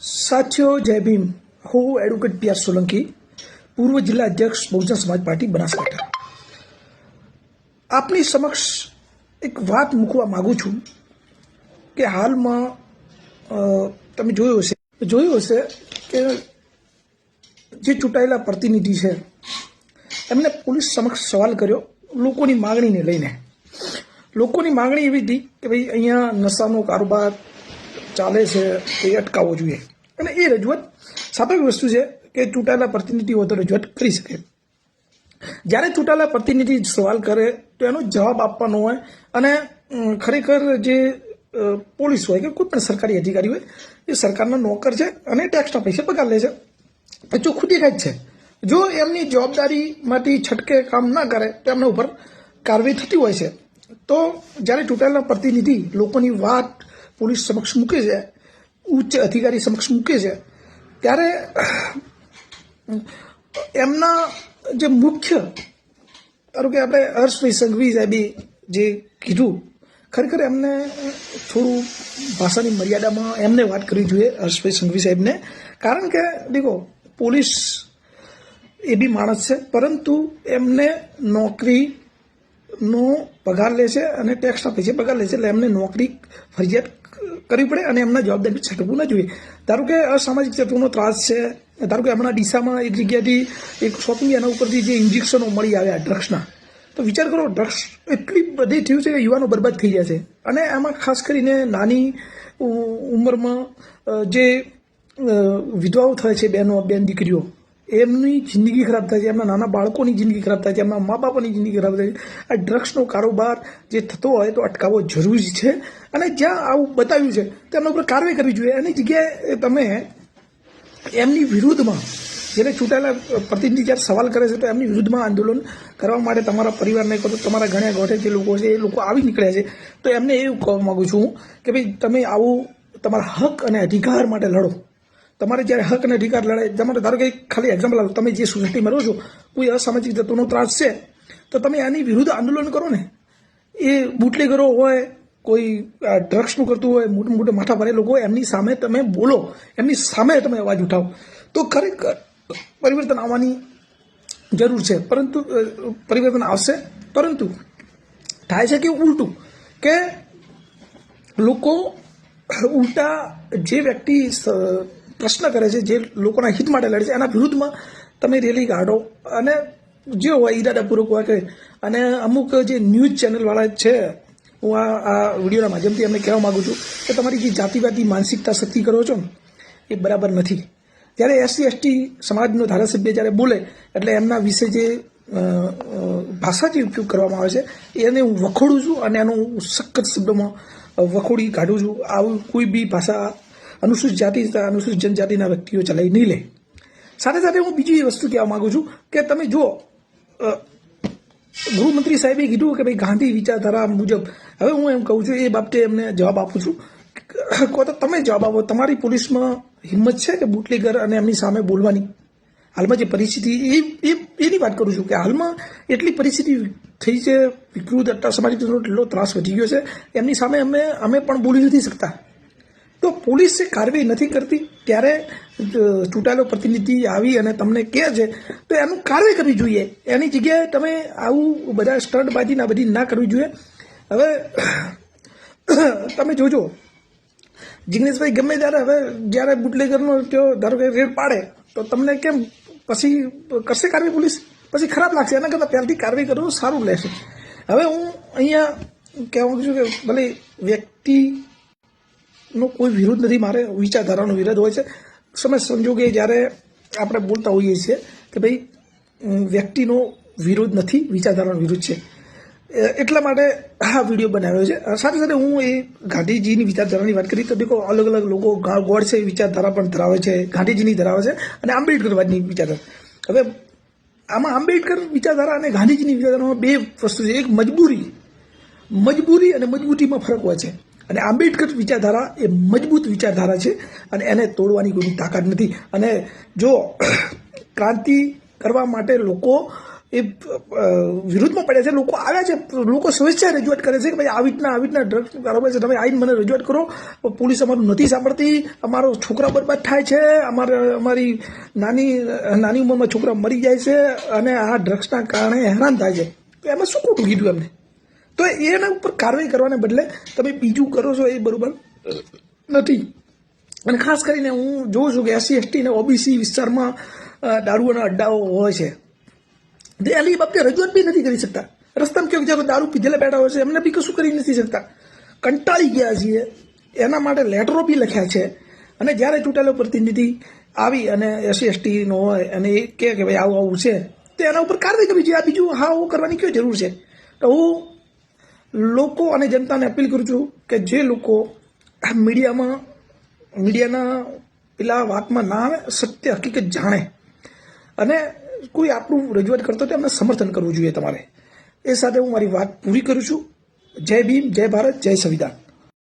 સાથીઓ જય ભીમ હું એડવોકેટ પી આર સોલંકી પૂર્વ જિલ્લા અધ્યક્ષ બહુજન સમાજ પાર્ટી બનાસકાંઠા આપની સમક્ષ એક વાત મૂકવા માગું છું કે હાલમાં તમે જોયું હશે જોયું હશે કે જે ચૂંટાયેલા પ્રતિનિધિ છે એમને પોલીસ સમક્ષ સવાલ કર્યો લોકોની માગણીને લઈને લોકોની માગણી એવી હતી કે ભાઈ અહીંયા નશાનો કારોબાર ચાલે છે એ અટકાવવો જોઈએ. અને એ રજૂઆત સ્વાભાવિક વસ્તુ છે કે ચૂંટાયેલા પ્રતિનિધિઓ તો રજૂઆત કરી શકે. જ્યારે ચૂંટાયેલા પ્રતિનિધિ સવાલ કરે તો એનો જવાબ આપવાનો હોય અને ખરેખર જે પોલીસ હોય કે કોઈ પણ સરકારી અધિકારી હોય, એ સરકારનો નોકર છે અને ટેક્સના પૈસા પગાર લે છે. એ ચોખ્ખું દેખાય જ છે. જો એમની જવાબદારીમાંથી છટકે કામ ના કરે તો એમના ઉપર કાર્યવાહી થતી હોય છે. તો જ્યારે ચૂંટાયેલા પ્રતિનિધિ લોકોની વાત પોલીસ સમક્ષ મૂકે છે, ઉચ્ચ અધિકારી સમક્ષ મૂકે છે, ત્યારે એમના જે મુખ્ય, ધારો કે આપણે હર્ષભાઈ સંઘવી સાહેબે જે કીધું, ખરેખર એમને થોડું ભાષાની મર્યાદામાં એમને વાત કરવી જોઈએ હર્ષભાઈ સંઘવી સાહેબને, કારણ કે દેખો, પોલીસ એ બી માણસ છે, પરંતુ એમને નોકરીનો પગાર લે છે અને ટેક્સ આપે છે, પગાર લે છે, એટલે એમને નોકરી ફરજિયાત કરવી પડે અને એમના જવાબદારી છટકવું ન જોઈએ. ધારો કે અસામાજિક તત્વોનો ત્રાસ છે, ધારો કે હમણાં ડીસામાં એક જગ્યાથી એક શોપિંગ એના ઉપરથી જે ઇન્જેક્શનો મળી આવ્યા ડ્રગ્સના તો વિચાર કરો ડ્રગ્સ એટલી બધી થયું છે કે યુવાનો બરબાદ થઈ ગયા છે. અને આમાં ખાસ કરીને નાની ઉંમરમાં જે વિધવાઓ થાય છે, બહેનો, બેન, દીકરીઓ એમની જિંદગી ખરાબ થાય છે. એમના નાના બાળકોની જિંદગી ખરાબ થાય છે. એમના મા બાપની જિંદગી ખરાબ થાય છે. આ ડ્રગ્સનો કારોબાર જે થતો હોય તો અટકાવવો જરૂરી છે. અને જ્યાં આવું બતાવ્યું છે તેમના ઉપર કાર્યવાહી કરવી જોઈએ. એની જગ્યાએ તમે એમની વિરુદ્ધમાં જેને ચૂંટાયેલા પ્રતિનિધિ જ્યારે સવાલ કરે છે, તો એમની વિરુદ્ધમાં આંદોલન કરવા માટે તમારા પરિવારને કહો તો તમારા ઘણા ગોઠે જે લોકો છે, એ લોકો આવી નીકળ્યા છે. તો એમને એવું કહેવા માગું છું કે ભાઈ, તમે આવું તમારા હક અને અધિકાર માટે લડો. તમારે જ્યારે હક અને અધિકાર લડાય તમારે ધારો કે ખાલી એક્ઝામ્પલ આપો, તમે જે સોસાયટીમાં રહો છો, કોઈ અસામાજિક તત્વોનો ત્રાસ છે, તો તમે આની વિરુદ્ધ આંદોલન કરો ને. એ બુટલેગરો હોય, કોઈ ડ્રગ્સનું કરતું હોય, મોટું મોટું માથા ભરે લોકો હોય, એમની સામે તમે બોલો, એમની સામે તમે અવાજ ઉઠાવો. તો ખરેખર પરિવર્તન આવવાની જરૂર છે, પરંતુ પરિવર્તન આવશે, પરંતુ થાય છે કે ઉલટું, કે લોકો ઉલટા જે વ્યક્તિ પ્રશ્ન કરે છે જે લોકોના હિત માટે લડે છે, એના વિરુદ્ધમાં તમે રેલી કાઢો. અને જે હોય ઈરાદાપૂર્વક હોય કે, અને અમુક જે ન્યૂઝ ચેનલવાળા છે, હું આ આ વિડીયોના માધ્યમથી એમને કહેવા માગું છું કે તમારી જે જાતિવાદી માનસિકતા શક્તિ કરો છો એ બરાબર નથી. જ્યારે એસસી, એસટી સમાજનો ધારાસભ્ય જ્યારે બોલે, એટલે એમના વિશે જે ભાષા જે ઉપયોગ કરવામાં આવે છે, એને હું વખોડું છું અને એનું સખત શબ્દોમાં વખોડી કાઢું છું. આવું કોઈ બી ભાષા અનુસૂચિત જાતિ, અનુસૂચિત જનજાતિના વ્યક્તિઓ ચલાવી નહીં લે. સાથે સાથે હું બીજી એ વસ્તુ કહેવા માગું છું કે તમે જુઓ ગૃહમંત્રી સાહેબે કીધું કે ભાઈ ગાંધી વિચારધારા મુજબ. હવે હું એમ કહું છું, એ બાબતે એમને જવાબ આપું છું. કહો તો તમે જવાબ આપો, તમારી પોલીસમાં હિંમત છે કે બુટલીગર અને એમની સામે બોલવાની? હાલમાં જે પરિસ્થિતિ, એ એ, એની વાત કરું છું કે હાલમાં એટલી પરિસ્થિતિ થઈ છે, વિકૃત સમાજિક એટલો ત્રાસ વધી ગયો છે. એમની સામે અમે અમે પણ બોલી નથી શકતા. તો પોલીસ એ કાર્યવાહી નથી કરતી. ત્યારે ચૂંટાયેલો પ્રતિનિધિ આવી અને તમને કહે છે, તો એનું કાર્યવાહી કરવી જોઈએ. એની જગ્યાએ તમે આવું બધા સ્ટન્ટબાજી ના બધી ના કરવી જોઈએ. હવે, તમે જોજો. જિગ્નેશભાઈ ગમે ત્યારે હવે જ્યારે બુટલેગરનો તેઓ ધારો કે રેડ પાડે, તો તમને કેમ પછી કરશે કાર્યવાહી પોલીસ? પછી ખરાબ લાગશે. એના કરતાં પહેલાંથી કાર્યવાહી કરવું સારું રહેશે. હવે હું અહીંયા કહેવા માગું છું કે ભલે વ્યક્તિ નો કોઈ વિરોધ નથી, મારે વિચારધારાનો વિરોધ હોય છે. સમય સંજોગે જ્યારે આપણે બોલતા હોઈએ છીએ કે ભાઈ વ્યક્તિનો વિરોધ નથી, વિચારધારાનો વિરોધ છે. એટલા માટે આ વીડિયો બનાવ્યો છે. સાથે સાથે હું એ ગાંધીજીની વિચારધારાની વાત કરી. તો દેખો અલગ અલગ લોકો ગા- ગોડસે વિચારધારા પણ ધરાવે છે, ગાંધીજીની ધરાવે છે અને આંબેડકરવાદની વિચારધારા. હવે આમાં આંબેડકર વિચારધારા અને ગાંધીજીની વિચારધારામાં બે વસ્તુ છે. એક મજબૂરી મજબૂરી અને મજબૂતીમાં ફરક હોય છે. અને આંબેડકર વિચારધારા એ મજબૂત વિચારધારા છે અને એને તોડવાની કોઈ તાકાત નથી. અને જો ક્રાંતિ કરવા માટે લોકો એ વિરુદ્ધમાં પડ્યા છે, લોકો આવ્યા છે, લોકો સ્વેચ્છાએ રજૂઆત કરે છે કે ભાઈ આવી રીતના આવી રીતના ડ્રગ્સ બરાબર છે, તમે આવીને મને રજૂઆત કરો. પોલીસ અમારું નથી સાંભળતી. અમારો છોકરા બરબાદ થાય છે. અમારે, અમારી નાની નાની ઉંમરમાં છોકરા મરી જાય છે અને આ ડ્રગ્સના કારણે હેરાન થાય છે. તો એમાં શું ખોટું કીધું એમને? તો એના ઉપર કાર્યવાહી કરવાને બદલે તમે બીજું કરો છો એ બરોબર નથી. અને ખાસ કરીને હું જોઉં છું કે એસસી, એસટી અને ઓબીસી વિસ્તારમાં દારૂના અડ્ડાઓ હોય છે. તે એની બાબતે રજૂઆત બી નથી કરી શકતા. રસ્તામાં કેવું જ્યારે દારૂ પીધેલા બેઠા હોય છે, એમને બી કશું કરી નથી શકતા. કંટાળી ગયા છીએ. એના માટે લેટરો બી લખ્યા છે. અને જ્યારે ચૂંટાયેલો પ્રતિનિધિ આવી અને એસસી એસટીનો હોય અને એ કહે કે ભાઈ આવું આવું છે, તો એના ઉપર કાર્યવાહી કરવી જોઈએ. આ બીજું હા કરવાની કઈ જરૂર છે? તો હું લોકો અને જનતાને અપીલ કરું છું કે જે લોકો મીડિયામાં, મીડિયાના પેલા વાતમાં ના આવે, સત્ય હકીકત જાણે. અને કોઈ આપણું રજૂઆત કરતો તેમને સમર્થન કરવું જોઈએ તમારે. એ સાથે હું મારી વાત પૂરી કરું છું. જય ભીમ, જય ભારત, જય સંવિધાન.